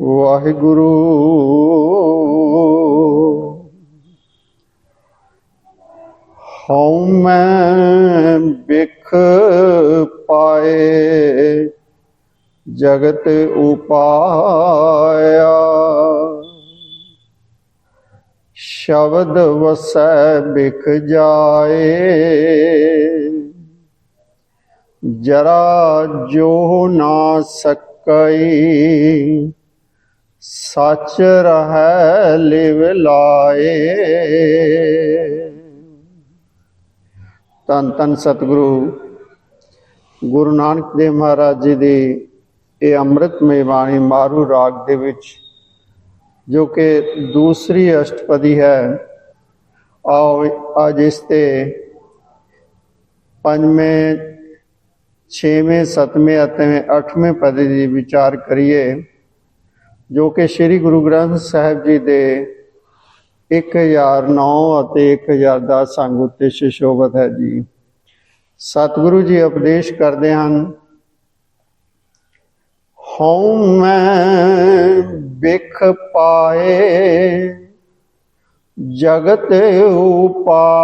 ਵਾਹਿਗੁਰੂ। ਹਉ ਮੈਂ ਬਿਖ ਪਾਏ, ਜਗਤ ਉਪਾਇਆ। ਸ਼ਬਦ ਵਸੈ ਬਿਖ ਜਾਏ, ਜਰਾ ਜੋ ਨਾ ਸਕ ਸਕਈ ਸੱਚ ਰਹੈ ਲਿਵ ਲਾਏ। ਤਨ ਤਨ ਸਤਿਗੁਰੂ। ਗੁਰੂ ਨਾਨਕ ਦੇਵ ਮਹਾਰਾਜ ਜੀ ਦੀ ਇਹ ਅੰਮ੍ਰਿਤਮਈ ਬਾਣੀ ਮਾਰੂ ਰਾਗ ਦੇ ਵਿੱਚ, ਜੋ ਕਿ ਦੂਸਰੀ ਅਸ਼ਟਪਦੀ ਹੈ, ਆਓ ਅੱਜ ਇਸ ਤੇ ਪੰਜਵੇਂ ਛੇਵੇਂ, ਸੱਤਵੇਂ ਅਤੇ ਅੱਠਵੇਂ ਪਦ ਦੀ ਵਿਚਾਰ ਕਰੀਏ, ਜੋ ਕਿ ਸ੍ਰੀ ਗੁਰੂ ਗ੍ਰੰਥ ਸਾਹਿਬ ਜੀ ਦੇ 1009 ਅਤੇ 1010 ਸੰਗ ਉੱਤੇ ਸ਼ਿਸ਼ੋਭਤ ਹੈ ਜੀ। ਸਤਿਗੁਰੂ ਜੀ ਉਪਦੇਸ਼ ਕਰਦੇ ਹਨ, ਹਉ ਮੈਂ ਬਿਖ ਪਾਏ, ਜਗਤ ਉਪਾਇਆ।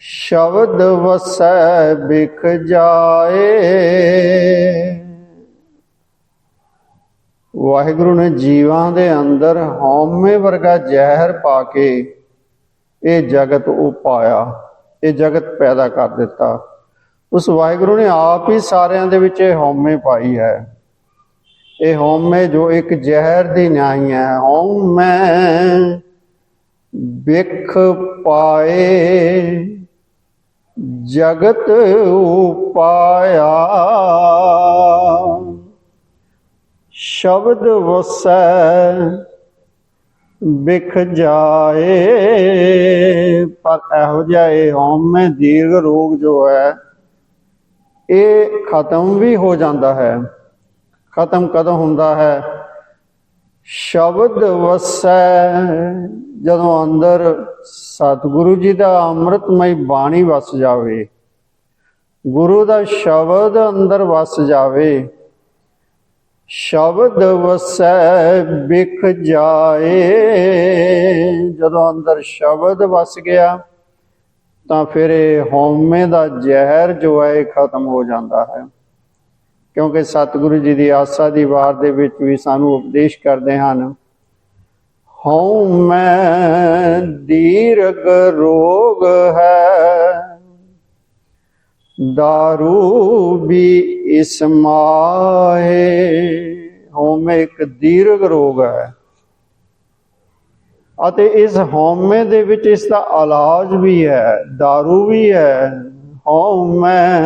ਸ਼ਬਦ ਵਸੈ ਬਿਖ ਜਾਏ। ਵਾਹਿਗੁਰੂ ਨੇ ਜੀਵਾਂ ਦੇ ਅੰਦਰ ਹਉਮੈ ਵਰਗਾ ਜ਼ਹਿਰ ਪਾ ਕੇ ਇਹ ਜਗਤ ਉਪਾਇਆ ਇਹ ਜਗਤ ਪੈਦਾ ਕਰ ਦਿੱਤਾ। ਉਸ ਵਾਹਿਗੁਰੂ ਨੇ ਆਪ ਹੀ ਸਾਰਿਆਂ ਦੇ ਵਿੱਚ ਇਹ ਹਉਮੈ ਪਾਈ ਹੈ। ਇਹ ਹਉਮੈ ਜੋ ਇੱਕ ਜ਼ਹਿਰ ਦੀ ਨਿਆਈ ਹੈ, ਹਉਮੈ ਬਿਖ ਪਾਏ। ਜਗਤ ਉਪਾਇਆ। ਸ਼ਬਦ ਵਸੈ ਬਿਖ ਜਾਏ। ਪਰ ਇਹੋ ਜਿਹਾ ਇਹ ਹਉਮੈ ਦੀਰਘ ਰੋਗ ਜੋ ਹੈ, ਇਹ ਖਤਮ ਵੀ ਹੋ ਜਾਂਦਾ ਹੈ। ਖਤਮ ਕਦੋਂ ਹੁੰਦਾ ਹੈ? ਸ਼ਬਦ ਵਸੈ, ਜਦੋਂ ਅੰਦਰ ਸਤਿਗੁਰੂ ਜੀ ਦਾ ਅੰਮ੍ਰਿਤਮਈ ਬਾਣੀ ਵਸ ਜਾਵੇ, ਗੁਰੂ ਦਾ ਸ਼ਬਦ ਅੰਦਰ ਵਸ ਜਾਵੇ, ਸ਼ਬਦ ਵਸੈ ਵਿਖ ਜਾਏ। ਜਦੋਂ ਅੰਦਰ ਸ਼ਬਦ ਵਸ ਗਿਆ, ਤਾਂ ਫਿਰ ਇਹ ਹਉਮੈ ਦਾ ਜ਼ਹਿਰ ਜੋ ਹੈ ਇਹ ਖਤਮ ਹੋ ਜਾਂਦਾ ਹੈ। ਕਿਉਂਕਿ ਸਤਿਗੁਰੂ ਜੀ ਦੀ ਆਸਾ ਦੀ ਵਾਰ ਦੇ ਵਿੱਚ ਵੀ ਸਾਨੂੰ ਉਪਦੇਸ਼ ਕਰਦੇ ਹਨ। ਹਉ ਮੈਂ ਦੀਰਗ ਰੋਗ ਹੈ। ਦਾਰੂ ਵੀ ਇਸਮਾਏ ਹਉਮੈ ਇੱਕ ਦੀਰਗ ਰੋਗ ਹੈ। ਅਤੇ ਇਸ ਹਉਮੈ ਦੇ ਵਿੱਚ ਇਸ ਦਾ ਇਲਾਜ ਵੀ ਹੈ दारू ਵੀ ਹੈ। ਹਉਮੈ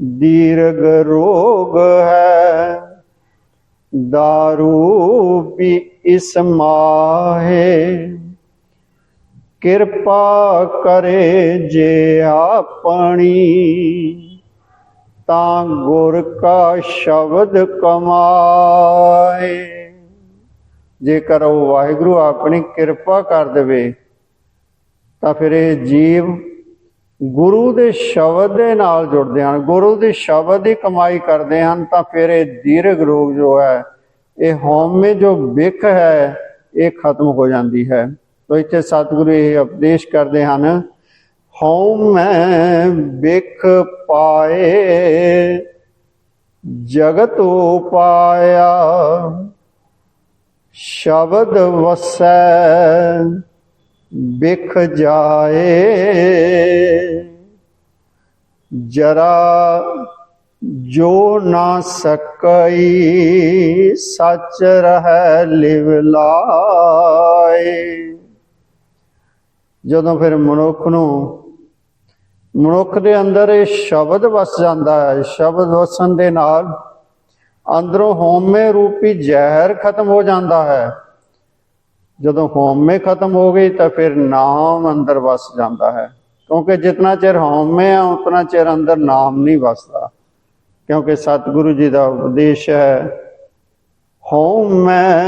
ਦੀਰਘ ਰੋਗ ਹੈ दारू ਵੀ ਇਸ ਮਾਹੇ ਕਿਰਪਾ ਕਰੇ ਜੇ ਆਪਣੀ ਤਾਂ ਗੁਰ ਕਾ ਸ਼ਬਦ ਕਮਾਏ ਜੇਕਰ ਉਹ ਵਾਹਿਗੁਰੂ ਆਪਣੀ ਕਿਰਪਾ ਕਰ ਦੇਵੇ ਤਾਂ ਫਿਰ ਇਹ ਜੀਵ ਗੁਰੂ ਦੇ ਸ਼ਬਦ ਦੇ ਨਾਲ ਜੁੜਦੇ ਹਨ, ਗੁਰੂ ਦੇ ਸ਼ਬਦ ਦੀ ਕਮਾਈ ਕਰਦੇ ਹਨ, ਤਾਂ ਫਿਰ ਇਹ ਦੀਰਘ ਰੋਗ ਜੋ ਹੈ, ਇਹ ਹਉਮੈ ਜੋ ਵਿਖ ਹੈ, ਇਹ ਖਤਮ ਹੋ ਜਾਂਦੀ ਹੈ। ਤੋ ਇੱਥੇ ਸਤਿਗੁਰੂ ਇਹ ਉਪਦੇਸ਼ ਕਰਦੇ ਹਨ ਹਉ ਮੈਂ ਵਿਖ ਪਾਏ, ਜਗਤ ਉਪਾਇਆ ਸ਼ਬਦ ਵਸੈ ਬਿਖ ਜਾਏ। ਜਰਾ ਜੋ ਨਾ ਸਕਈ, ਸੱਚ ਰਹਿ ਲਿਵ ਲਾਏ। ਜਦੋਂ ਫਿਰ ਮਨੁੱਖ ਨੂੰ, ਮਨੁੱਖ ਦੇ ਅੰਦਰ ਇਹ ਸ਼ਬਦ ਵਸ ਜਾਂਦਾ ਹੈ ਸ਼ਬਦ ਵਸਣ ਦੇ ਨਾਲ ਅੰਦਰੋਂ ਹਉਮੈ ਰੂਪੀ ਜ਼ਹਿਰ ਖਤਮ ਹੋ ਜਾਂਦਾ ਹੈ। ਜਦੋਂ ਹਉਮੈ ਖਤਮ ਹੋ ਗਈ ਤਾਂ ਫਿਰ ਨਾਮ ਅੰਦਰ ਵਸ ਜਾਂਦਾ ਹੈ। ਕਿਉਂਕਿ ਜਿੰਨਾ ਚਿਰ ਹਉਮੈ ਹੈ ਉਤਨਾ ਚਿਰ ਅੰਦਰ ਨਾਮ ਨਹੀਂ ਵਸਦਾ। ਕਿਉਂਕਿ ਸਤਿਗੁਰੂ ਜੀ ਦਾ ਉਪਦੇਸ਼ ਹੈ, ਹਉਮੈ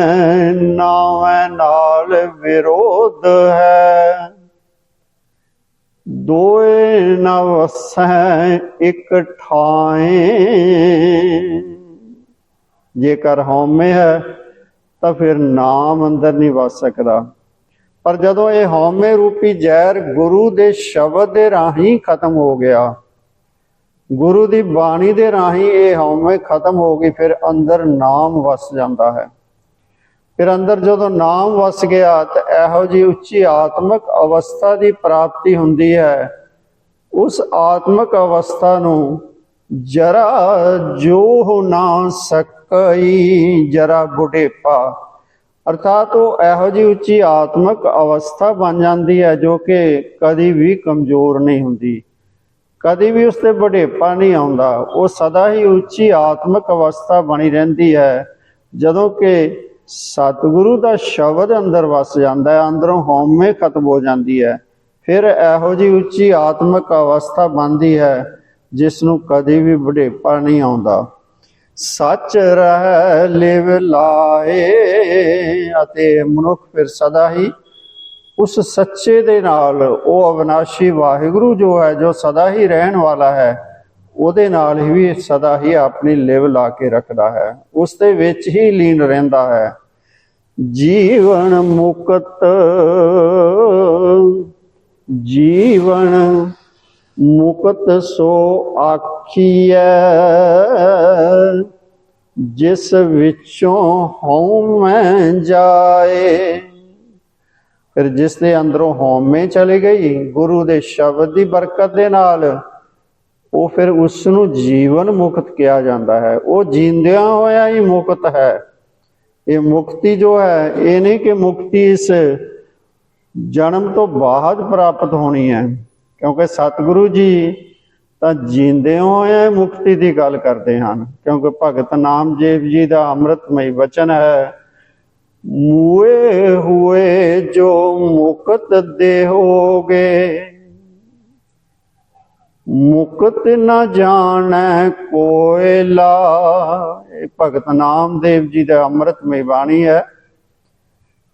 ਨਾਵੇਂ ਨਾਲ ਵਿਰੋਧ ਹੈ। ਦੋਏ ਨ ਵਸੈ ਇਕ ਠਾਏ ਜੇਕਰ ਹਉਮੈ ਹੈ, ਤਾਂ ਫਿਰ ਨਾਮ ਅੰਦਰ ਨਹੀਂ ਵਸ ਸਕਦਾ। ਪਰ ਜਦੋਂ ਇਹ ਹਉਮੈ ਰੂਪੀ ਜ਼ਹਿਰ ਗੁਰੂ ਦੇ ਸ਼ਬਦ ਦੇ ਰਾਹੀਂ ਖਤਮ ਹੋ ਗਿਆ, ਗੁਰੂ ਦੀ ਬਾਣੀ ਦੇ ਰਾਹੀਂ ਇਹ ਹਉਮੈ ਖਤਮ ਹੋ ਗਈ, ਫਿਰ ਅੰਦਰ ਨਾਮ ਵਸ ਜਾਂਦਾ ਹੈ। ਫਿਰ ਅੰਦਰ ਜਦੋਂ ਨਾਮ ਵਸ ਗਿਆ ਤਾਂ ਇਹੋ ਜੀ ਉੱਚੀ ਆਤਮਿਕ ਅਵਸਥਾ ਦੀ ਪ੍ਰਾਪਤੀ ਹੁੰਦੀ ਹੈ। ਉਸ ਆਤਮਿਕ ਅਵਸਥਾ ਨੂੰ ਜਰਾ ਜੋ ਨਾ ਸਕਈ, ਜਰਾ ਬੁਢੇਪਾ ਅਰਥਾਤ ਉਹ ਇਹੋ ਜੀ ਉੱਚੀ ਆਤਮਿਕ ਅਵਸਥਾ ਬਣ ਜਾਂਦੀ ਹੈ ਜੋ ਕਿ ਕਦੀ ਵੀ ਕਮਜ਼ੋਰ ਨਹੀਂ ਹੁੰਦੀ। ਕਦੀ ਵੀ ਉਸ ਤੇ ਬੁਢੇਪਾ ਨਹੀਂ ਆਉਂਦਾ। ਉਹ ਸਦਾ ਹੀ ਉੱਚੀ ਆਤਮਿਕ ਅਵਸਥਾ ਬਣੀ ਰਹਿੰਦੀ ਹੈ, ਜਦੋਂ ਕਿ ਸਤਿਗੁਰੂ ਦਾ ਸ਼ਬਦ ਅੰਦਰ ਵਸ ਜਾਂਦਾ ਹੈ, ਅੰਦਰੋਂ ਹਉਮੈ ਖਤਮ ਹੋ ਜਾਂਦੀ ਹੈ। ਫਿਰ ਇਹੋ ਜੀ ਉੱਚੀ ਆਤਮਿਕ ਅਵਸਥਾ ਬਣਦੀ ਹੈ, ਜਿਸ ਨੂੰ ਕਦੇ ਵੀ ਬੁਢੇਪਾ ਨਹੀਂ ਆਉਂਦਾ। ਸੱਚ ਰਹਿ ਲਿਵ ਲਾਏ ਅਤੇ ਮਨੁੱਖ ਫਿਰ ਸਦਾ ਹੀ ਉਸ ਸੱਚੇ ਦੇ ਨਾਲ ਉਹ ਅਵਨਾਸ਼ੀ ਵਾਹਿਗੁਰੂ ਜੋ ਹੈ, ਜੋ ਸਦਾ ਹੀ ਰਹਿਣ ਵਾਲਾ ਹੈ, ਉਹਦੇ ਨਾਲ ਹੀ ਵੀ ਸਦਾ ਹੀ ਆਪਣੀ ਲਿਵ ਲਾ ਕੇ ਰੱਖਦਾ ਹੈ। ਉਸ ਦੇ ਵਿੱਚ ਹੀ ਲੀਨ ਰਹਿੰਦਾ ਹੈ। ਜੀਵਨ ਮੁਕਤ, ਜੀਵਨ ਮੁਕਤ ਸੋ ਆਖੀਐ, ਜਿਸ ਵਿੱਚੋਂ ਹਉਮੈ ਜਾਏ। ਫਿਰ ਜਿਸ ਦੇ ਅੰਦਰੋਂ ਹਉਮੈ ਚਲੀ ਗਈ, ਗੁਰੂ ਦੇ ਸ਼ਬਦ ਦੀ ਬਰਕਤ ਦੇ ਨਾਲ, ਉਹ ਫਿਰ ਉਸ ਨੂੰ ਜੀਵਨ ਮੁਕਤ ਕਿਹਾ ਜਾਂਦਾ ਹੈ। ਉਹ ਜੀਂਦਿਆਂ ਹੋਇਆ ਹੀ ਮੁਕਤ ਹੈ। ਇਹ ਮੁਕਤੀ ਜੋ ਹੈ, ਇਹ ਨਹੀਂ ਕਿ ਮੁਕਤੀ ਇਸ ਜਨਮ ਤੋਂ ਬਾਅਦ ਪ੍ਰਾਪਤ ਹੋਣੀ ਹੈ। ਕਿਉਂਕਿ ਸਤਿਗੁਰੂ ਜੀ ਤਾਂ ਜੀਂਦੇ ਹੋਏ ਮੁਕਤੀ ਦੀ ਗੱਲ ਕਰਦੇ ਹਨ, ਕਿਉਂਕਿ ਭਗਤ ਨਾਮਦੇਵ ਜੀ ਦਾ ਅੰਮ੍ਰਿਤਮਈ ਵਚਨ ਹੈ, ਮੂਏ ਹੋਏ ਜੋ ਮੁਕਤ ਦੇਹੋਗੇ, ਮੁਕਤ ਨ ਜਾਣੈ ਕੋਇਲਾ। ਇਹ ਭਗਤ ਨਾਮਦੇਵ ਜੀ ਦਾ ਅੰਮ੍ਰਿਤਮਈ ਬਾਣੀ ਹੈ।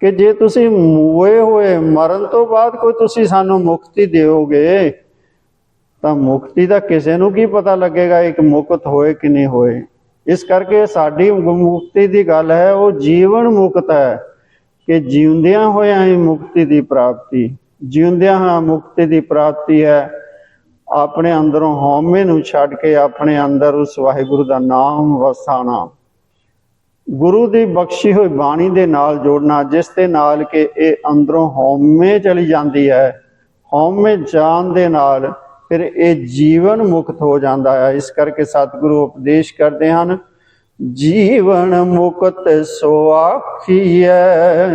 ਕਿ ਜੇ ਤੁਸੀਂ ਮੂਏ ਹੋਏ ਮਰਨ ਤੋਂ ਬਾਅਦ ਕੋਈ ਤੁਸੀਂ ਸਾਨੂੰ ਮੁਕਤੀ ਦਿਓਗੇ, ਤਾਂ ਮੁਕਤੀ ਦਾ ਕਿਸੇ ਨੂੰ ਕੀ ਪਤਾ ਲੱਗੇਗਾ ਇੱਕ ਮੁਕਤ ਹੋਏ ਕਿ ਨਹੀਂ ਹੋਏ। ਇਸ ਕਰਕੇ ਸਾਡੀ ਮੁਕਤੀ ਦੀ ਗੱਲ ਹੈ, ਉਹ ਜੀਵਨ ਮੁਕਤ ਹੈ, ਕਿ ਜਿਉਂਦਿਆਂ ਹੋਇਆਂ ਹੀ ਮੁਕਤੀ ਦੀ ਪ੍ਰਾਪਤੀ। ਜਿਉਂਦਿਆਂ ਹਾਂ ਮੁਕਤੀ ਦੀ ਪ੍ਰਾਪਤੀ ਹੈ, ਆਪਣੇ ਅੰਦਰੋਂ ਹਉਮੈ ਨੂੰ ਛੱਡ ਕੇ ਆਪਣੇ ਅੰਦਰ ਉਸ ਵਾਹਿਗੁਰੂ ਦਾ ਨਾਮ ਵਸਾਣਾ ਗੁਰੂ ਦੀ ਬਖਸ਼ੀ ਹੋਈ ਬਾਣੀ ਦੇ ਨਾਲ ਜੋੜਨਾ, ਜਿਸ ਦੇ ਨਾਲ ਕਿ ਇਹ ਅੰਦਰੋਂ ਹਉਮੈ ਚਲੀ ਜਾਂਦੀ ਹੈ, ਹਉਮੈ ਜਾਣ ਦੇ ਨਾਲ ਫਿਰ ਇਹ ਜੀਵਨ ਮੁਕਤ ਹੋ ਜਾਂਦਾ ਹੈ। ਇਸ ਕਰਕੇ ਸਤਿਗੁਰੂ ਉਪਦੇਸ਼ ਕਰਦੇ ਹਨ, ਜੀਵਨ ਮੁਕਤ ਸੋ ਆਖੀਐ,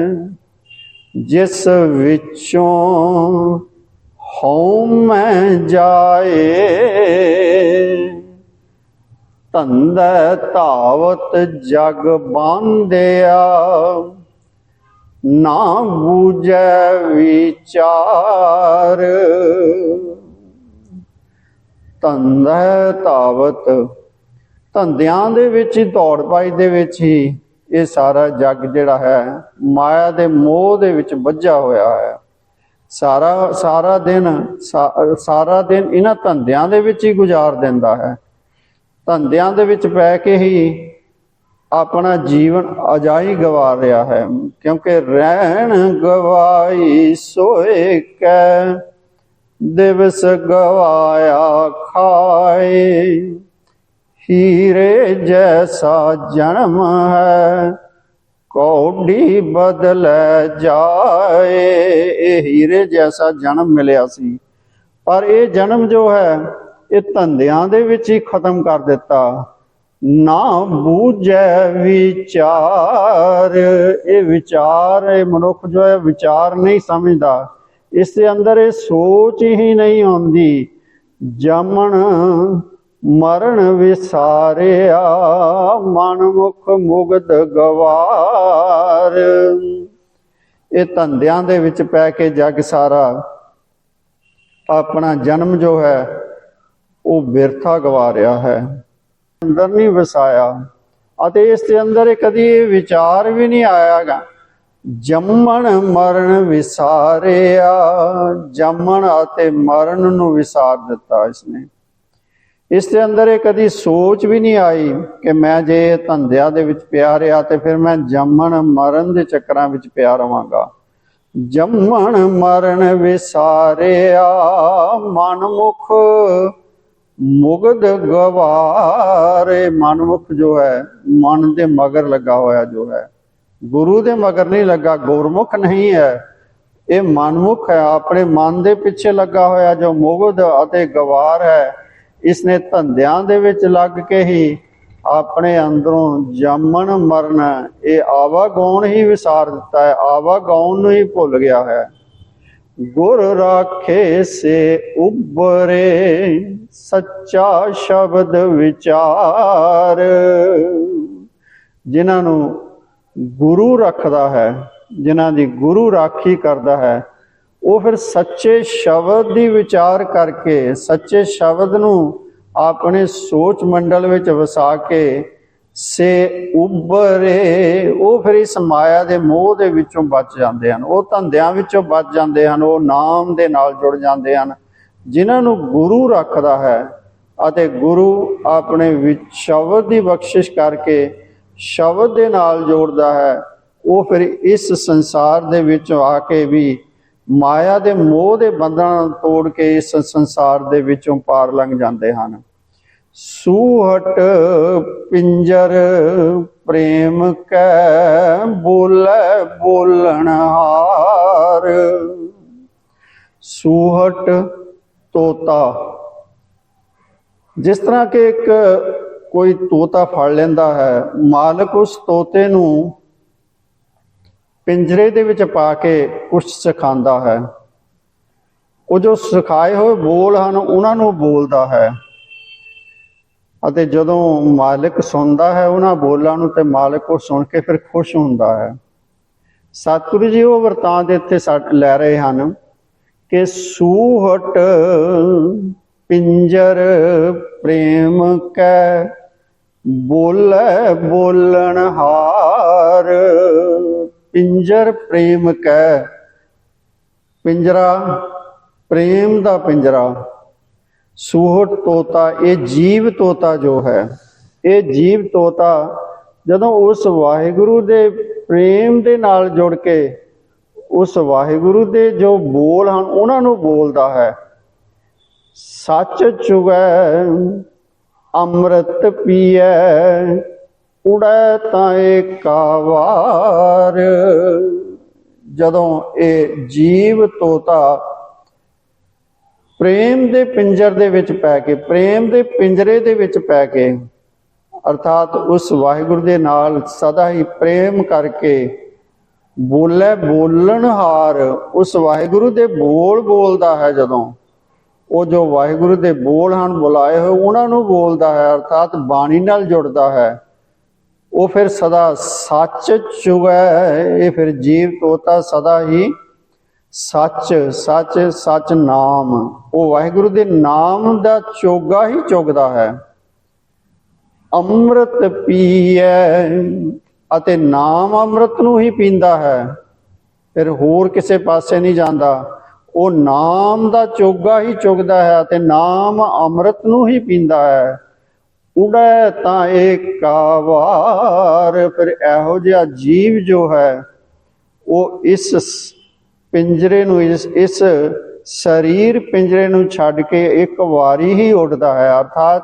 ਜਿਸ ਵਿੱਚੋਂ ਹਉਮੈ ਜਾਏ। ਧੰਦੈ ਧਾਵਤ ਜਗ ਬਾਂਧਿਆ। ਨਾ ਬੂਝੈ ਵਿਚਾਰ। ਧੰਦਾ ਧਾਵਤ। ਧੰਦਿਆਂ ਦੇ ਵਿੱਚ ਹੀ, ਦੌੜ ਪਾਈ ਦੇ ਵਿੱਚ ਹੀ ਇਹ ਸਾਰਾ ਜੱਗ ਜਿਹੜਾ ਹੈ, ਮਾਇਆ ਦੇ ਮੋਹ ਦੇ ਵਿੱਚ ਵੱਜਾ ਹੋਇਆ ਹੈ। ਸਾਰਾ ਸਾਰਾ ਦਿਨ ਸਾਰਾ ਦਿਨ ਇਹਨਾਂ ਧੰਦਿਆਂ ਦੇ ਵਿੱਚ ਹੀ ਗੁਜ਼ਾਰ ਦਿੰਦਾ ਹੈ। ਧੰਦਿਆਂ ਦੇ ਵਿੱਚ ਪੈ ਕੇ ਹੀ ਆਪਣਾ ਜੀਵਨ ਅਜਾਈ ਗਵਾ ਰਿਹਾ ਹੈ। ਕਿਉਂਕਿ ਰਹਿਣ ਗਵਾਈ ਸੋਏ ਕੈ, ਦਿਵਸ ਗਵਾਇਆ ਖਾਏ। ਹੀਰੇ ਜੈਸਾ ਜਨਮ ਹੈ, ਕੌਡੀ ਬਦਲ ਜਾਏ। ਇਹ ਹੀਰੇ ਜੈਸਾ ਜਨਮ ਮਿਲਿਆ ਸੀ। ਪਰ ਇਹ ਜਨਮ ਜੋ ਹੈ ਇਹ ਧੰਦਿਆਂ ਦੇ ਵਿੱਚ ਹੀ ਖਤਮ ਕਰ ਦਿੱਤਾ। ਨਾ ਬੂਝੈ ਵਿਚਾਰ, ਇਹ ਵਿਚਾਰ, ਇਹ ਮਨੁੱਖ ਜੋ ਹੈ ਵਿਚਾਰ ਨਹੀਂ ਸਮਝਦਾ। ਇਸ ਦੇ ਅੰਦਰ ਇਹ ਸੋਚ ਹੀ ਨਹੀਂ ਆਉਂਦੀ। ਜਮਣ, ਮਰਨ ਵਿਸਾਰਿਆ ਮਨ ਮੁਖ ਮੁਗਧ ਗਵਾਰ। ਇਹ ਧੰਦਿਆਂ ਦੇ ਵਿੱਚ ਪੈ ਕੇ ਜਗ ਸਾਰਾ। ਆਪਣਾ ਜਨਮ ਜੋ ਹੈ ਉਹ ਵਿਰਥਾ ਗਵਾ ਰਿਹਾ ਹੈ। ਅੰਦਰ ਨਹੀਂ ਵਸਾਇਆ ਅਤੇ ਇਸ ਦੇ ਅੰਦਰ ਇਹ ਕਦੀ ਵਿਚਾਰ ਵੀ ਨਹੀਂ ਆਇਆਗਾ। ਜੰਮਣ ਮਰਨ ਵਿਸਾਰਿਆ, ਜੰਮਣ ਅਤੇ ਮਰਨ ਨੂੰ ਵਿਸਾਰ ਦਿੱਤਾ ਇਸਨੇ। ਇਸ ਦੇ ਅੰਦਰ ਇਹ ਕਦੀ ਸੋਚ ਵੀ ਨਹੀਂ ਆਈ ਕਿ ਮੈਂ ਜੇ ਧੰਦਿਆਂ ਦੇ ਵਿੱਚ ਪਿਆ ਰਿਹਾ ਤੇ ਫਿਰ ਮੈਂ ਜੰਮਣ ਮਰਨ ਦੇ ਚੱਕਰਾਂ ਵਿੱਚ ਪਿਆ ਰਵਾਂਗਾ। ਜੰਮਣ ਮਰਨ ਵਿਸਾਰਿਆ ਮਨਮੁਖ ਮੁਗਧ ਗਵਾਰੇ ਮਨਮੁਖ ਜੋ ਹੈ, ਮਨ ਦੇ ਮਗਰ ਲੱਗਾ ਹੋਇਆ ਜੋ ਹੈ। ਗੁਰੂ ਦੇ ਮਗਰ ਨਹੀਂ ਲੱਗਾ, ਗੁਰਮੁਖ ਨਹੀਂ ਹੈ। ਇਹ ਮਨਮੁਖ ਹੈ, ਆਪਣੇ ਮਨ ਦੇ ਪਿੱਛੇ ਲੱਗਾ ਹੋਇਆ ਜੋ ਮੁਗਧ ਅਤੇ ਗਵਾਰ ਹੈ, ਇਸਨੇ ਧੰਦਿਆਂ ਦੇ ਵਿੱਚ ਲੱਗ ਕੇ ਹੀ ਆਪਣੇ ਅੰਦਰੋਂ ਜੰਮਣ ਮਰਨ, ਇਹ ਆਵਾਗੌਣ ਹੀ ਵਿਸਾਰ ਦਿੱਤਾ ਹੈ, ਆਵਾਗੌਣ ਨੂੰ ਹੀ ਭੁੱਲ ਗਿਆ ਹੈ। ਗੁਰ ਰਾਖੇ ਸੇ ਉਬਰੇ ਸੱਚਾ ਸ਼ਬਦ ਵਿਚਾਰ। ਜਿਨ੍ਹਾਂ ਨੂੰ ਗੁਰੂ ਰੱਖਦਾ ਹੈ, ਜਿਨ੍ਹਾਂ ਦੀ ਗੁਰੂ ਰਾਖੀ ਕਰਦਾ ਹੈ, ਉਹ ਫਿਰ ਸੱਚੇ ਸ਼ਬਦ ਦੀ ਵਿਚਾਰ ਕਰਕੇ, ਸੱਚੇ ਸ਼ਬਦ ਨੂੰ ਆਪਣੇ ਸੋਚ ਮੰਡਲ ਵਿੱਚ ਵਸਾ ਕੇ ਸੇ ਉਬਰੇ ਉਹ ਫਿਰ ਇਸ ਮਾਇਆ ਦੇ ਮੋਹ ਦੇ ਵਿੱਚੋਂ ਬਚ ਜਾਂਦੇ ਹਨ। ਉਹ ਧੰਦਿਆਂ ਵਿੱਚੋਂ ਬਚ ਜਾਂਦੇ ਹਨ, ਉਹ ਨਾਮ ਦੇ ਨਾਲ ਜੁੜ ਜਾਂਦੇ ਹਨ, ਜਿਨ੍ਹਾਂ ਨੂੰ ਗੁਰੂ ਰੱਖਦਾ ਹੈ ਅਤੇ ਗੁਰੂ ਆਪਣੇ ਵਿੱਚ ਸ਼ਬਦ ਦੀ ਬਖਸ਼ਿਸ਼ ਕਰਕੇ ਸ਼ਬਦ ਦੇ ਨਾਲ ਜੋੜਦਾ ਹੈ। ਉਹ ਫਿਰ ਇਸ ਸੰਸਾਰ ਦੇ ਵਿੱਚ ਆ ਕੇ ਵੀ ਮਾਇਆ ਦੇ ਮੋਹ ਦੇ ਬੰਧਨਾਂ ਤੋੜ ਕੇ ਇਸ ਸੰਸਾਰ ਦੇ ਵਿੱਚੋਂ ਪਾਰ ਲੰਘ ਜਾਂਦੇ ਹਨ। ਸੂਹਟ ਪਿੰਜਰ ਪ੍ਰੇਮ ਕੈ ਬੋਲੇ ਬੋਲਣ ਹਾਰ। ਸੂਹਟ ਤੋਤਾ। ਜਿਸ ਤਰ੍ਹਾਂ ਕਿ ਇੱਕ ਕੋਈ ਤੋਤਾ ਫੜ ਲੈਂਦਾ ਹੈ, ਮਾਲਕ ਉਸ ਤੋਤੇ ਨੂੰ ਪਿੰਜਰੇ ਦੇ ਵਿੱਚ ਪਾ ਕੇ ਕੁਝ ਸਿਖਾਉਂਦਾ ਹੈ। ਉਹ ਜੋ ਸਿਖਾਏ ਹੋਏ ਬੋਲ ਹਨ, ਉਹਨਾਂ ਨੂੰ ਬੋਲਦਾ ਹੈ। ਅਤੇ ਜਦੋਂ ਮਾਲਕ ਸੁਣਦਾ ਹੈ, ਉਹਨਾਂ ਬੋਲਾਂ ਨੂੰ ਤੇ ਮਾਲਕ ਉਹ ਸੁਣ ਕੇ ਫਿਰ ਖੁਸ਼ ਹੁੰਦਾ ਹੈ। ਸਤਿਗੁਰੂ ਜੀ ਉਹ ਵਰਤਾਂਤ ਇੱਥੇ ਸਾ- ਲੈ ਰਹੇ ਹਨ ਕਿ ਸੂਹਟ ਪਿੰਜਰ ਪ੍ਰੇਮ ਕੈ, ਬੋਲੇ ਬੋਲਣ ਹਾਰ। ਪਿੰਜਰ ਪ੍ਰੇਮ ਕੈ, ਪਿੰਜਰਾ, ਪ੍ਰੇਮ ਦਾ ਪਿੰਜਰਾ। ਸੂਹਟ ਤੋਤਾ, ਇਹ ਜੀਵ ਤੋਤਾ ਜੋ ਹੈ, ਇਹ ਜੀਵ ਤੋਤਾ ਜਦੋਂ ਉਸ ਵਾਹਿਗੁਰੂ ਦੇ ਪ੍ਰੇਮ ਦੇ ਨਾਲ ਜੁੜ ਕੇ ਉਸ ਵਾਹਿਗੁਰੂ ਦੇ ਜੋ ਬੋਲ ਹਨ, ਉਹਨਾਂ ਨੂੰ ਬੋਲਦਾ ਹੈ, ਸੱਚ ਚੁਗੈ, ਅੰਮ੍ਰਿਤ ਪੀਐ, ਉੜੈ ਤਾਂ ਏਕਾ ਵਾਰ ਜਦੋਂ ਇਹ ਜੀਵ ਤੋਤਾ ਪ੍ਰੇਮ ਦੇ ਪਿੰਜਰ ਦੇ ਵਿੱਚ ਪੈ ਕੇ, ਪ੍ਰੇਮ ਦੇ ਪਿੰਜਰੇ ਦੇ ਵਿੱਚ ਪੈ ਕੇ, ਅਰਥਾਤ ਉਸ ਵਾਹਿਗੁਰੂ ਦੇ ਨਾਲ ਸਦਾ ਹੀ ਪ੍ਰੇਮ ਕਰਕੇ ਬੋਲੇ ਬੋਲਣ ਹਾਰ ਉਸ ਵਾਹਿਗੁਰੂ ਦੇ ਬੋਲ ਬੋਲਦਾ ਹੈ ਜਦੋਂ। ਉਹ ਜੋ ਵਾਹਿਗੁਰੂ ਦੇ ਬੋਲ ਹਨ ਬੁਲਾਏ ਹੋਏ, ਉਹਨਾਂ ਨੂੰ ਬੋਲਦਾ ਹੈ, ਅਰਥਾਤ ਬਾਣੀ ਨਾਲ ਜੁੜਦਾ ਹੈ। ਉਹ ਫਿਰ ਸਦਾ ਸੱਚ ਚੁਗੈ, ਇਹ ਫਿਰ ਜੀਵ ਤੋਤਾ ਸਦਾ ਹੀ ਸੱਚ ਸੱਚ ਸੱਚ ਨਾਮ। ਉਹ ਵਾਹਿਗੁਰੂ ਦੇ ਨਾਮ ਦਾ ਚੋਗਾ ਹੀ ਚੁਗਦਾ ਹੈ। ਅੰਮ੍ਰਿਤ ਪੀਐ ਅਤੇ ਨਾਮ ਅੰਮ੍ਰਿਤ ਨੂੰ ਹੀ ਪੀਂਦਾ ਹੈ। ਫਿਰ ਹੋਰ ਕਿਸੇ ਪਾਸੇ ਨਹੀਂ ਜਾਂਦਾ। ਉਹ ਨਾਮ ਦਾ ਚੋਗਾ ਹੀ ਚੁਗਦਾ ਹੈ ਅਤੇ ਨਾਮ ਅੰਮ੍ਰਿਤ ਨੂੰ ਹੀ ਪੀਂਦਾ ਹੈ। ਉੜੈ ਤਾਂ ਏਕਾ ਵਾਰ ਫਿਰ ਇਹੋ ਜਿਹਾ ਜੀਵ ਜੋ ਹੈ, ਉਹ ਇਸ ਪਿੰਜਰੇ ਨੂੰ ਇਸ ਇਸ ਸਰੀਰ ਪਿੰਜਰੇ ਨੂੰ ਛੱਡ ਕੇ ਇੱਕ ਵਾਰੀ ਹੀ ਉੱਡਦਾ ਹੈ, ਅਰਥਾਤ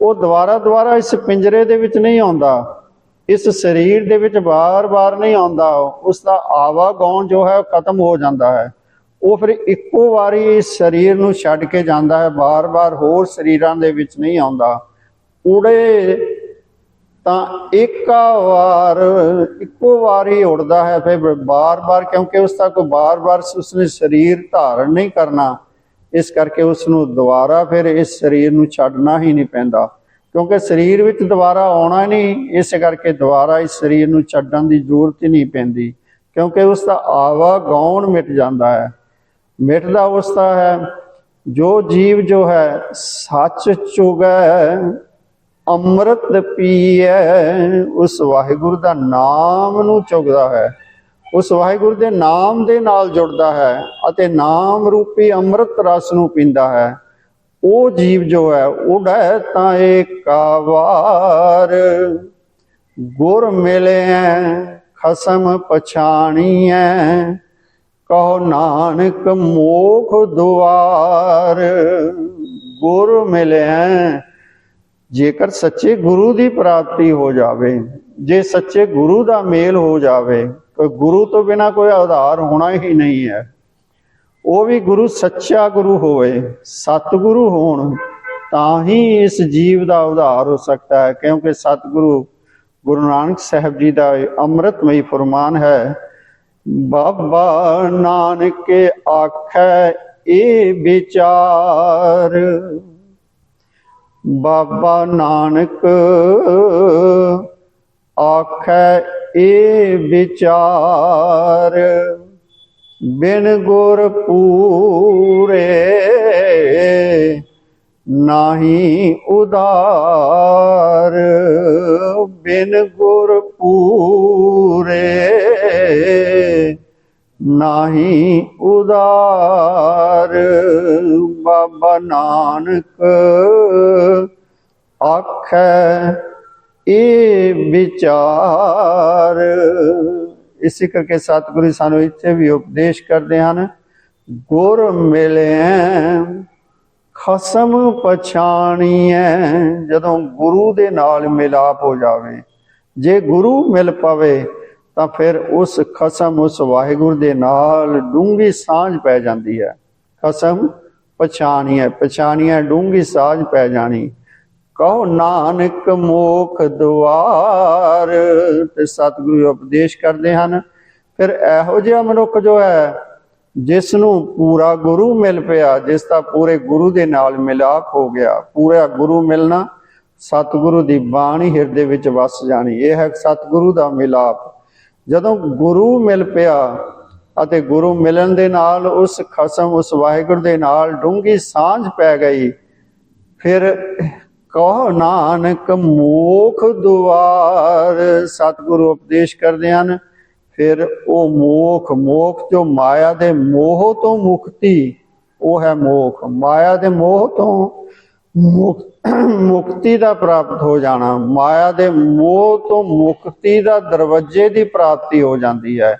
ਉਹ ਦੁਬਾਰਾ ਦੁਬਾਰਾ ਇਸ ਪਿੰਜਰੇ ਦੇ ਵਿੱਚ ਨਹੀਂ ਆਉਂਦਾ। ਇਸ ਸਰੀਰ ਦੇ ਵਿੱਚ ਬਾਰ-ਬਾਰ ਨਹੀਂ ਆਉਂਦਾ। ਉਸ ਦਾ ਆਵਾਗੌਣ ਜੋ ਹੈ ਉਹ ਖਤਮ ਹੋ ਜਾਂਦਾ ਹੈ। ਉਹ ਫਿਰ ਇੱਕੋ ਵਾਰੀ ਇਸ ਸਰੀਰ ਨੂੰ ਛੱਡ ਕੇ ਜਾਂਦਾ ਹੈ। ਬਾਰ-ਬਾਰ ਹੋਰ ਸਰੀਰਾਂ ਦੇ ਵਿੱਚ ਨਹੀਂ ਆਉਂਦਾ। ਉੜੇ ਤਾਂ ਇੱਕਾ ਵਾਰ, ਇੱਕੋ ਵਾਰ ਹੀ ਉੜਦਾ ਹੈ ਫਿਰ ਬਾਰ-ਬਾਰ, ਕਿਉਂਕਿ ਉਸ ਦਾ ਕੋਈ ਬਾਰ-ਬਾਰ ਉਸਨੇ ਸਰੀਰ ਧਾਰਨ ਨਹੀਂ ਕਰਨਾ। ਇਸ ਕਰਕੇ ਉਸ ਨੂੰ ਦੁਬਾਰਾ ਫਿਰ ਇਸ ਸਰੀਰ ਨੂੰ ਛੱਡਣਾ ਹੀ ਨਹੀਂ ਪੈਂਦਾ। ਕਿਉਂਕਿ ਸਰੀਰ ਵਿੱਚ ਦੁਬਾਰਾ ਆਉਣਾ ਨਹੀਂ, ਇਸ ਕਰਕੇ ਦੁਬਾਰਾ ਇਸ ਸਰੀਰ ਨੂੰ ਛੱਡਣ ਦੀ ਜ਼ਰੂਰਤ ਹੀ ਨਹੀਂ ਪੈਂਦੀ। ਕਿਉਂਕਿ ਉਸ ਦਾ ਆਵਾਗੌਣ ਮਿਟ ਜਾਂਦਾ ਹੈ। ਮਿਟਦਾ ਉਸ ਹੈ, ਜੋ ਜੀਵ ਜੋ ਹੈ, ਸੱਚ ਚੁਗੈ ਅੰਮ੍ਰਿਤ ਪੀਐ, ਉਸ ਵਾਹਿਗੁਰੂ ਦਾ ਨਾਮ ਨੂੰ ਚੁਗਦਾ ਹੈ। ਉਸ ਵਾਹਿਗੁਰੂ ਦੇ ਨਾਮ ਦੇ ਨਾਲ ਜੁੜਦਾ ਹੈ ਅਤੇ ਨਾਮ ਰੂਪੀ ਅੰਮ੍ਰਿਤ ਰਸ ਨੂੰ ਪੀਂਦਾ ਹੈ। ਉਹ ਜੀਵ ਜੋ ਹੈ, ਉਡੈ ਤਾਂ ਏਕਾ ਵਾਰ। ਗੁਰ ਮਿਲਿਆ ਖਸਮ ਪਛਾਣੀਐ, ਕਹੋ ਨਾਨਕ ਮੋਖ ਦੁਆਰ। ਗੁਰ ਮਿਲਿਆ ਜੇਕਰ ਸੱਚੇ ਗੁਰੂ ਦੀ ਪ੍ਰਾਪਤੀ ਹੋ ਜਾਵੇ, ਜੇ ਸੱਚੇ ਗੁਰੂ ਦਾ ਮੇਲ ਹੋ ਜਾਵੇ, ਤਾਂ ਗੁਰੂ ਤੋਂ ਬਿਨਾ ਕੋਈ ਆਧਾਰ ਹੋਣਾ ਹੀ ਨਹੀਂ ਹੈ। ਉਹ ਵੀ ਗੁਰੂ ਸੱਚਾ ਗੁਰੂ ਹੋਵੇ, ਸਤਿਗੁਰੂ ਹੋਣ, ਤਾਂ ਹੀ ਇਸ ਜੀਵ ਦਾ ਉਧਾਰ ਹੋ ਸਕਦਾ ਹੈ, ਕਿਉਂਕਿ ਸਤਿਗੁਰੂ ਗੁਰੂ ਨਾਨਕ ਸਾਹਿਬ ਜੀ ਦਾ ਅੰਮ੍ਰਿਤਮਈ ਫਰਮਾਨ ਹੈ, ਬਾਬਾ ਨਾਨਕ ਆਖੈ, ਇਹ ਵਿਚਾਰ ਬਾਬਾ ਨਾਨਕ ਆਖੈ ਇਹ ਵਿਚਾਰ ਬਿਨ ਗੁਰ ਪੂਰੇ ਨਾਹੀ ਉਦਾਰ ਬਿਨ ਗੁਰ ਪੂਰੇ ਨਾਹੀ ਉਦਾਰ। ਬਾਬਾ ਨਾਨਕ ਆਖੈ ਇਹ ਵਿਚਾਰ। ਇਸੇ ਕਰਕੇ ਸਤਿਗੁਰੂ ਸਾਨੂੰ ਇੱਥੇ ਵੀ ਉਪਦੇਸ਼ ਕਰਦੇ ਹਨ, ਗੁਰ ਮਿਲਿਆ ਖਸਮ ਪਛਾਣੀਐ। ਜਦੋਂ ਗੁਰੂ ਦੇ ਨਾਲ ਮਿਲਾਪ ਹੋ ਜਾਵੇ, ਜੇ ਗੁਰੂ ਮਿਲ ਪਵੇ ਤਾਂ ਫਿਰ ਉਸ ਖਸਮ ਉਸ ਵਾਹਿਗੁਰੂ ਦੇ ਨਾਲ ਡੂੰਗੀ ਸਾਂਝ ਪੈ ਜਾਂਦੀ ਹੈ। ਖਸਮ ਪਛਾਣੀਐ ਪਛਾਣੀਐ ਡੂੰਗੀ ਸਾਂਝ ਪੈ ਜਾਣੀ। ਕਹੋ ਨਾਨਕ ਮੋਖ ਦੁਆਰ ਤੇ ਸਤਿਗੁਰੂ ਉਪਦੇਸ਼ ਕਰਦੇ ਹਨ, ਫਿਰ ਇਹੋ ਜਿਹਾ ਮਨੁੱਖ ਜੋ ਹੈ ਜਿਸ ਨੂੰ ਪੂਰਾ ਗੁਰੂ ਮਿਲ ਪਿਆ, ਜਿਸ ਦਾ ਪੂਰੇ ਗੁਰੂ ਦੇ ਨਾਲ ਮਿਲਾਪ ਹੋ ਗਿਆ, ਪੂਰਾ ਗੁਰੂ ਮਿਲਣਾ ਸਤਿਗੁਰੂ ਦੀ ਬਾਣੀ ਹਿਰਦੇ ਵਿੱਚ ਵਸ ਜਾਣੀ। ਇਹ ਹੈ ਸਤਿਗੁਰੂ ਦਾ ਮਿਲਾਪ। ਜਦੋਂ ਗੁਰੂ ਮਿਲ ਪਿਆ ਅਤੇ ਗੁਰੂ ਮਿਲਣ ਦੇ ਨਾਲ ਉਸ ਖਸਮ, ਉਸ ਵਾਹਿਗੁਰੂ ਦੇ ਨਾਲ ਡੂੰਗੀ ਸਾਂਝ ਪੈ ਗਈ, ਫਿਰ ਕਹੋ ਨਾਨਕ ਮੋਖ ਦੁਆਰ, ਸਤਿਗੁਰੂ ਉਪਦੇਸ਼ ਕਰਦੇ ਹਨ। ਫਿਰ ਉਹ ਮੋਖ ਮੋਖ ਜੋ ਮਾਇਆ ਦੇ ਮੋਹ ਤੋਂ ਮੁਕਤੀ, ਉਹ ਹੈ ਮੋਖ। ਮਾਇਆ ਦੇ ਮੋਹ ਤੋਂ ਮੁਕਤੀ ਦਾ ਪ੍ਰਾਪਤ ਹੋ ਜਾਣਾ। ਮਾਇਆ ਦੇ ਮੋਹ ਤੋਂ ਮੁਕਤੀ ਦਾ ਦਰਵਾਜ਼ੇ ਦੀ ਪ੍ਰਾਪਤੀ ਹੋ ਜਾਂਦੀ ਹੈ।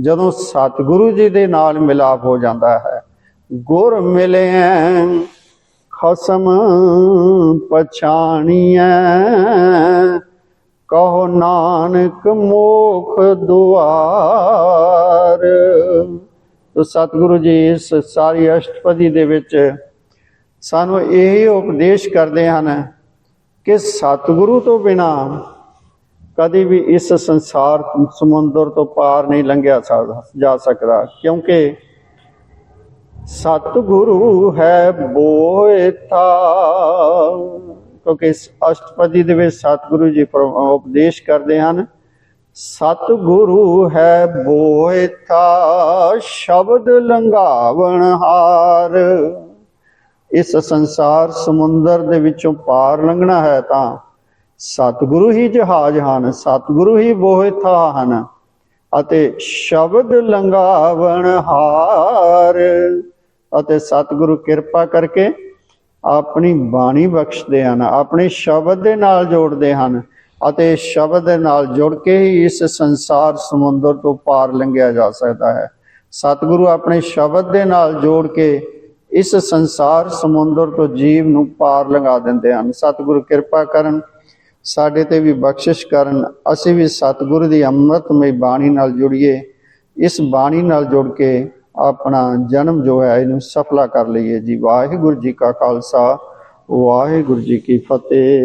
ਜਦੋਂ ਸਤਿਗੁਰੂ ਜੀ ਦੇ ਨਾਲ ਮਿਲਾਪ ਹੋ ਜਾਂਦਾ ਹੈ, ਗੁਰ ਮਿਲਿਆ ਖਸਮ ਪਛਾਣੀਐ। ਕਹੋ ਨਾਨਕ ਮੋਖ ਦੁਆਰ। ਸਤਿਗੁਰੂ ਜੀ ਇਸ ਸਾਰੀ ਅਸ਼ਟਪਦੀ ਦੇ ਵਿੱਚ ਸਾਨੂੰ ਇਹ ਉਪਦੇਸ਼ ਕਰਦੇ ਹਨ ਕਿ ਸਤਿਗੁਰੂ ਤੋਂ ਬਿਨਾ ਕਦੇ ਵੀ ਇਸ ਸੰਸਾਰ ਸਮੁੰਦਰ ਤੋਂ ਪਾਰ ਨਹੀਂ ਲੰਘਿਆ ਸਕਦਾ, ਜਾ ਸਕਦਾ। ਕਿਉਂਕਿ ਸਤਿਗੁਰੂ ਹੈ ਬੋਇਤਾ। ਕਿਉਂਕਿ ਇਸ ਅਸ਼ਟਪਦੀ ਦੇ ਵਿੱਚ ਸਤਿਗੁਰੂ ਜੀ ਉਪਦੇਸ਼ ਕਰਦੇ ਹਨ, ਸਤਿਗੁਰੂ ਹੈ ਬੋਇਤਾ, ਸ਼ਬਦ ਲੰਘਾਵਣ ਹਾਰ। ਇਸ ਸੰਸਾਰ ਸਮੁੰਦਰ ਦੇ ਵਿੱਚੋਂ ਪਾਰ ਲੰਘਣਾ ਹੈ ਤਾਂ ਸਤਿਗੁਰੂ ਹੀ ਜਹਾਜ਼ ਹਨ, ਸਤਿਗੁਰੂ ਹੀ ਬੋਹੇ ਬੋਇਤਾ ਹਨ ਅਤੇ ਸ਼ਬਦ ਲੰਘਾਵਣ ਹਾਰ। ਅਤੇ ਸਤਿਗੁਰੂ ਕਿਰਪਾ ਕਰਕੇ ਆਪਣੀ ਬਾਣੀ ਬਖਸ਼ਦੇ ਹਨ, ਆਪਣੇ ਸ਼ਬਦ ਦੇ ਨਾਲ ਜੋੜਦੇ ਹਨ ਅਤੇ ਸ਼ਬਦ ਦੇ ਨਾਲ ਜੁੜ ਕੇ ਹੀ ਇਸ ਸੰਸਾਰ ਸਮੁੰਦਰ ਤੋਂ ਪਾਰ ਲੰਘਿਆ ਜਾ ਸਕਦਾ ਹੈ। ਸਤਿਗੁਰੂ ਆਪਣੇ ਸ਼ਬਦ ਦੇ ਨਾਲ ਜੋੜ ਕੇ ਇਸ ਸੰਸਾਰ ਸਮੁੰਦਰ ਤੋਂ ਜੀਵ ਨੂੰ ਪਾਰ ਲੰਘਾ ਦਿੰਦੇ ਹਨ। ਸਤਿਗੁਰੂ ਕਿਰਪਾ ਕਰਨ, ਸਾਡੇ ਤੇ ਵੀ ਬਖਸ਼ਿਸ਼ ਕਰਨ, ਅਸੀਂ ਵੀ ਸਤਿਗੁਰੂ ਦੀ ਅੰਮ੍ਰਿਤਮਈ ਬਾਣੀ ਨਾਲ ਜੁੜੀਏ। ਇਸ ਬਾਣੀ ਨਾਲ ਜੁੜ ਕੇ ਆਪਣਾ ਜਨਮ ਜੋ ਹੈ, ਇਹਨੂੰ ਸਫਲਾ ਕਰ ਲਈਏ ਜੀ। ਵਾਹਿਗੁਰੂ ਜੀ ਕਾ ਖਾਲਸਾ, ਵਾਹਿਗੁਰੂ ਜੀ ਕੀ ਫਤਿਹ।